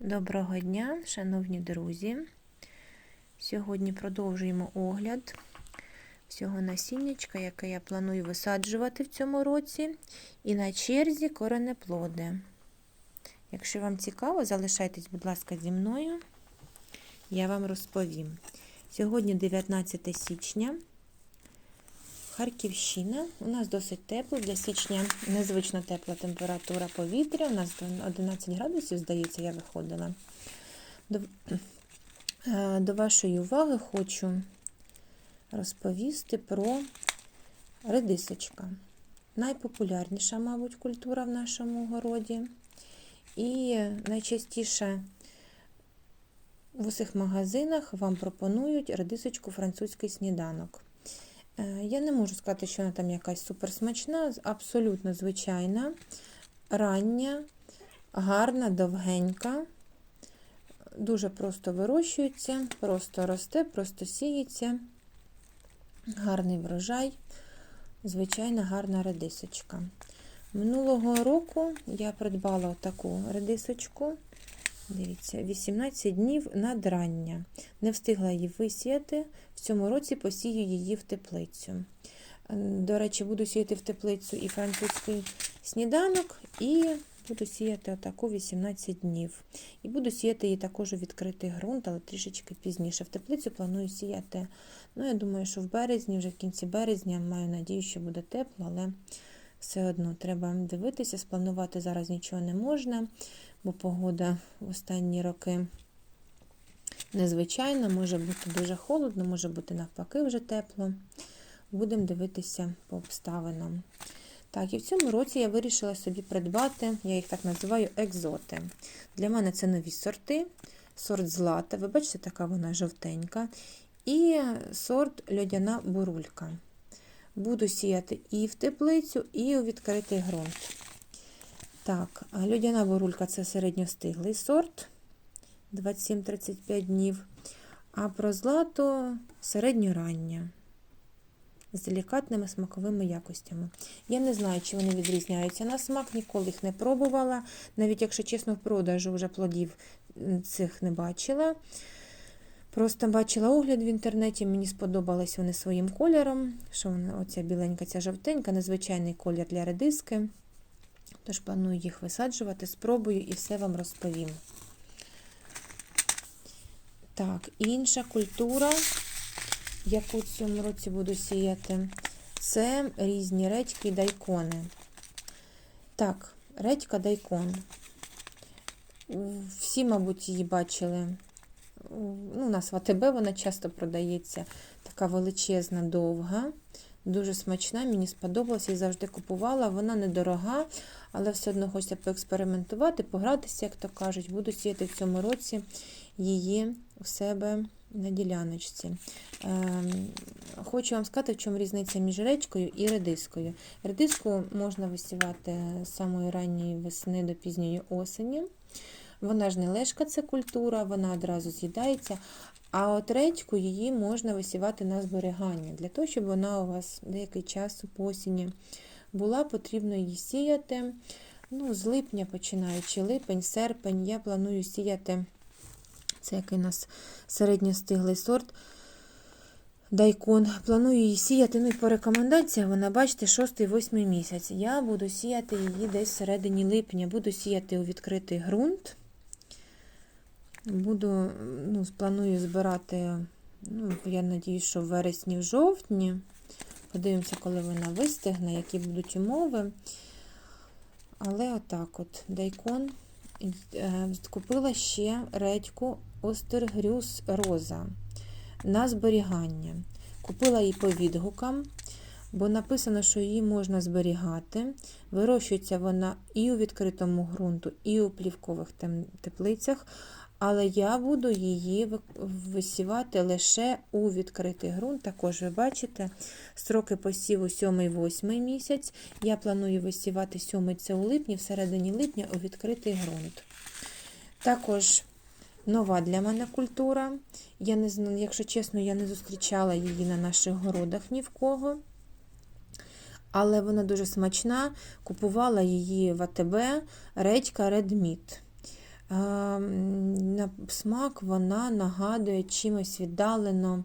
Доброго дня, шановні друзі. Сьогодні продовжуємо огляд всього насіннячка, яке я планую висаджувати в цьому році, і на черзі коренеплоди. Якщо вам цікаво, залишайтесь, будь ласка, зі мною, я вам розповім. Сьогодні 19 січня. Харківщина. У нас досить тепло. Для січня незвично тепла температура повітря. У нас 11 градусів, здається, я виходила. До, е, до вашої уваги хочу розповісти про редисочка. Найпопулярніша, мабуть, культура в нашому городі. І найчастіше в усіх магазинах вам пропонують редисочку французький сніданок. Я не можу сказати, що вона там якась суперсмачна, абсолютно звичайна, рання, гарна, довгенька, дуже просто вирощується, просто росте, просто сіється, гарний врожай, звичайна гарна редисочка. Минулого року я придбала таку редисочку. Дивіться, 18 днів надрання. Не встигла її висіяти. В цьому році посію її в теплицю. До речі, буду сіяти в теплицю і французький сніданок, і буду сіяти отаку 18 днів. І буду сіяти її також у відкритий ґрунт, але трішечки пізніше. В теплицю планую сіяти. Ну, я думаю, що в березні, вже в кінці березня, маю надію, що буде тепло, але все одно треба дивитися, спланувати зараз нічого не можна бо погода в останні роки незвичайна, може бути дуже холодно, може бути навпаки вже тепло. Будемо дивитися по обставинам. Так, і в цьому році я вирішила собі придбати, я їх так називаю, екзоти. Для мене це нові сорти, сорт злата, ви бачите, така вона жовтенька. І сорт льодяна бурулька. Буду сіяти і в теплицю, і у відкритий ґрунт. Так, льодяна бурулька це середньостиглий сорт 27-35 днів. А про злато середньорання з делікатними смаковими якостями. Я не знаю, чи вони відрізняються на смак, ніколи їх не пробувала. Навіть, якщо чесно, в продажу вже плодів цих не бачила. Просто бачила огляд в інтернеті, мені сподобались вони своїм кольором. Що вона, оця біленька, ця жовтенька, незвичайний колір для редиски. Тож планую їх висаджувати, спробую і все вам розповім. Так, інша культура, яку в цьому році буду сіяти, це різні редьки і дайкони. Так, редька дайкон. Всі, мабуть, її бачили. Ну, У нас в АТБ вона часто продається. Така величезна, довга. Дуже смачна, мені сподобалася і завжди купувала. Вона недорога, але все одно хочеться поекспериментувати, погратися, як то кажуть. Буду сіяти в цьому році її у себе на діляночці. Ем, хочу вам сказати, в чому різниця між речкою і редискою. Редиску можна висівати з самої ранньої весни до пізньої осені. Вона ж не лежка, це культура, вона одразу з'їдається. А от редьку її можна висівати на зберігання. Для того, щоб вона у вас деякий час по осені була, потрібно її сіяти. Ну, З липня, починаючи липень, серпень, я планую сіяти це який у нас середньостиглий сорт. Дайкон. Планую її сіяти, ну і по рекомендаціям, вона, бачите, 6-8 місяць. Я буду сіяти її десь всередині липня, буду сіяти у відкритий ґрунт. Буду, ну, планую збирати, ну, я надію, що в вересні, в жовтні. Подивимося, коли вона вистигне, які будуть умови. Але отак от дайкон. Е, купила ще редьку Остергрюс Роза на зберігання. Купила її по відгукам, бо написано, що її можна зберігати. Вирощується вона і у відкритому ґрунту, і у плівкових теплицях але я буду її висівати лише у відкритий ґрунт. Також ви бачите, строки посіву 7-8 місяць. Я планую висівати 7 це у липні, в середині липня у відкритий ґрунт. Також нова для мене культура. Я не Якщо чесно, я не зустрічала її на наших городах ні в кого. Але вона дуже смачна. Купувала її в АТБ редька Meat. На смак вона нагадує чимось віддалено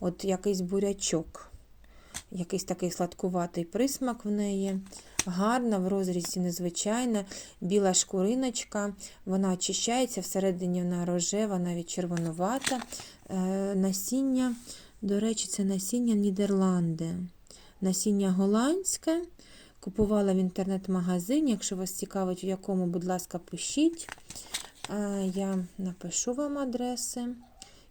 от якийсь бурячок. Якийсь такий сладкуватий присмак в неї. Гарна, в розрізі незвичайна, біла шкуриночка, вона очищається, всередині вона рожева, навіть червонувата. Е, насіння, до речі, це насіння Нідерланди. Насіння голландське. Купувала в інтернет-магазині. Якщо вас цікавить, в якому, будь ласка, пишіть. Я напишу вам адреси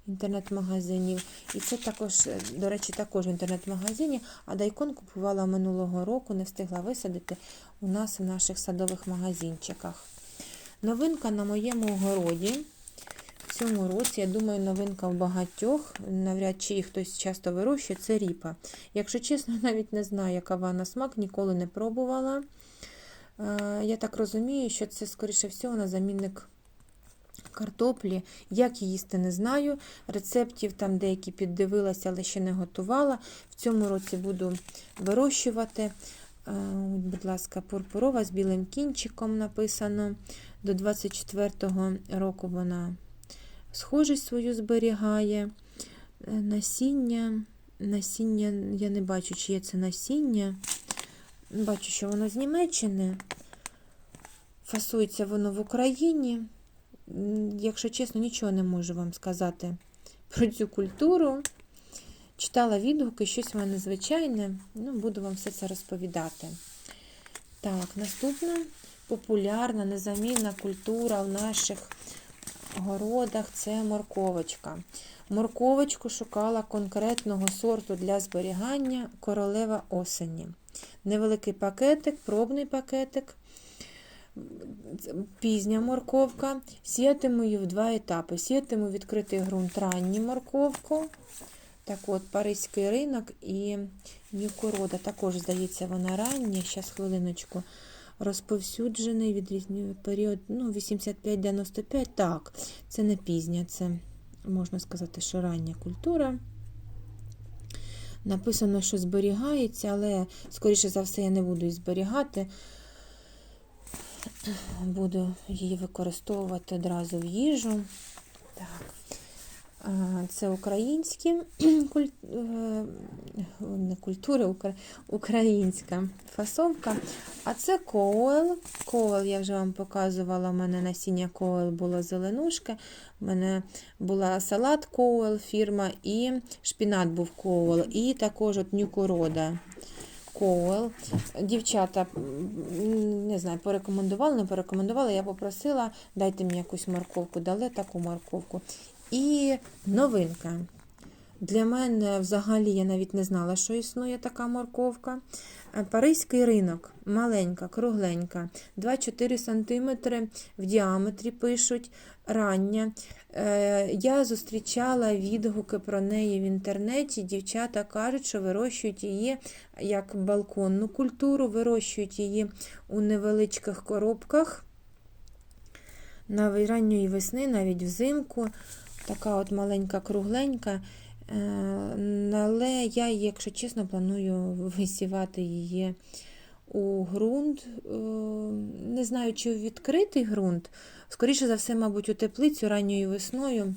інтернет-магазинів. І це також, е, до речі, також в інтернет-магазині. А дайкон купувала минулого року, не встигла висадити у нас в наших садових магазинчиках. Новинка на моєму городі. В цьому році, я думаю, новинка в багатьох, навряд чи їх хтось часто вирощує, це ріпа. Якщо чесно, навіть не знаю, яка вона на смак, ніколи не пробувала. Я так розумію, що це, скоріше всього, на замінник картоплі. Як їсти, не знаю. Рецептів там деякі піддивилася, але ще не готувала. В цьому році буду вирощувати. Е, Будь ласка, пурпурова з білим кінчиком написано. До 24-го року вона схожість свою зберігає. Е, Насіння, насіння, я не бачу, чи є це насіння. Бачу, що воно з Німеччини. Фасується воно в Україні. Якщо чесно, нічого не можу вам сказати про цю культуру. Читала відгуки, щось воно незвичайне. Ну, буду вам все це розповідати. Так, наступна популярна, незамінна культура в наших городах це морковочка. Морковочку шукала конкретного сорту для зберігання королева осені. Невеликий пакетик, пробний пакетик, пізня морковка. Сіятиму її в два етапи. Сіятиму відкритий ґрунт ранню морковку. Так от, Паризький ринок і Нікорода. Також, здається, вона рання. Зараз хвилиночку. Розповсюджений відрізнює період ну, 85-95. Так, це не пізня, це можна сказати, що рання культура. Написано, що зберігається, але, скоріше за все, я не буду її зберігати. Буду її використовувати одразу в їжу. Так. Це українські куль... е, не культури, українська фасовка. А це коел. Коел, я вже вам показувала, у мене насіння коел було зеленушке. У мене була салат коел фірма і шпінат був коел, і також от нюкорода. Коел. Дівчата, не знаю, порекомендували, не порекомендували. Я попросила, дайте мені якусь морковку, дали таку морковку. І новинка. Для мене взагалі я навіть не знала, що існує така морковка. Е, Паризький ринок, маленька, кругленька, 2-4 см в діаметрі пишуть, рання. Е, Я зустрічала відгуки про неї в інтернеті. Дівчата кажуть, що вирощують її як балконну культуру, вирощують її у невеличких коробках. На ранньої весни, навіть взимку. Така от маленька кругленька. Е, Але я, якщо чесно, планую висівати її у ґрунт. Е, Не знаю, чи у відкритий ґрунт. Скоріше за все, мабуть, у теплицю ранньою весною,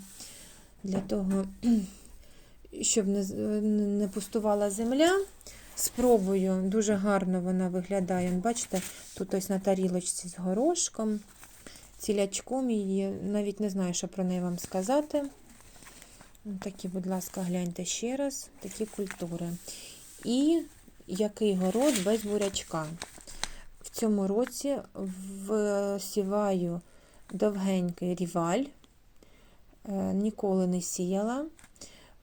для того, щоб не, не пустувала земля. Спробую, дуже гарно вона виглядає. Бачите, тут ось на тарілочці з горошком, цілячком її. Навіть не знаю, що про неї вам сказати. Такі, будь ласка, гляньте ще раз, такі культури. І який город без бурячка. В цьому році всіваю довгенький ріваль, Е, ніколи не сіяла.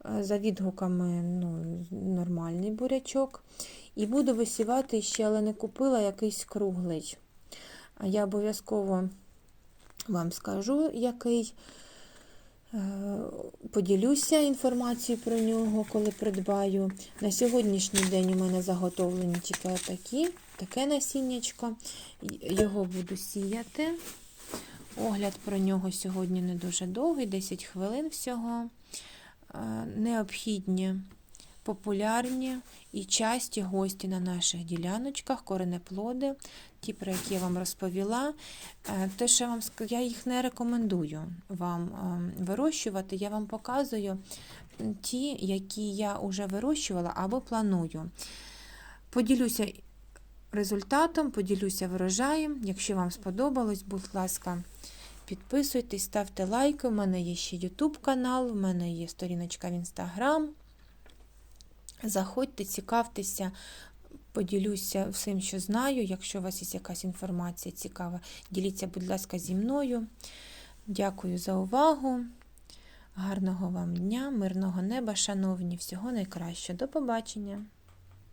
Е, За відгуками ну, нормальний бурячок. І буду висівати ще, але не купила якийсь круглий. А я обов'язково вам скажу, який. Е, Поділюся інформацією про нього, коли придбаю. На сьогоднішній день у мене заготовлені тільки такі, таке насіннячко. Його буду сіяти. Огляд про нього сьогодні не дуже довгий, 10 хвилин всього. Е, Необхідні, популярні і часті гості на наших діляночках, коренеплоди, ті, про які я вам розповіла, е, те, що я вам я їх не рекомендую вам ем, вирощувати. Я вам показую ті, які я вже вирощувала або планую. Поділюся результатом, поділюся врожаєм. Якщо вам сподобалось, будь ласка, підписуйтесь, ставте лайки. У мене є ще YouTube канал, у мене є сторіночка в Instagram. Заходьте, цікавтеся, поділюся всім, що знаю. Якщо у вас є якась інформація цікава, діліться, будь ласка, зі мною. Дякую за увагу. Гарного вам дня, мирного неба, шановні, всього найкращого. До побачення!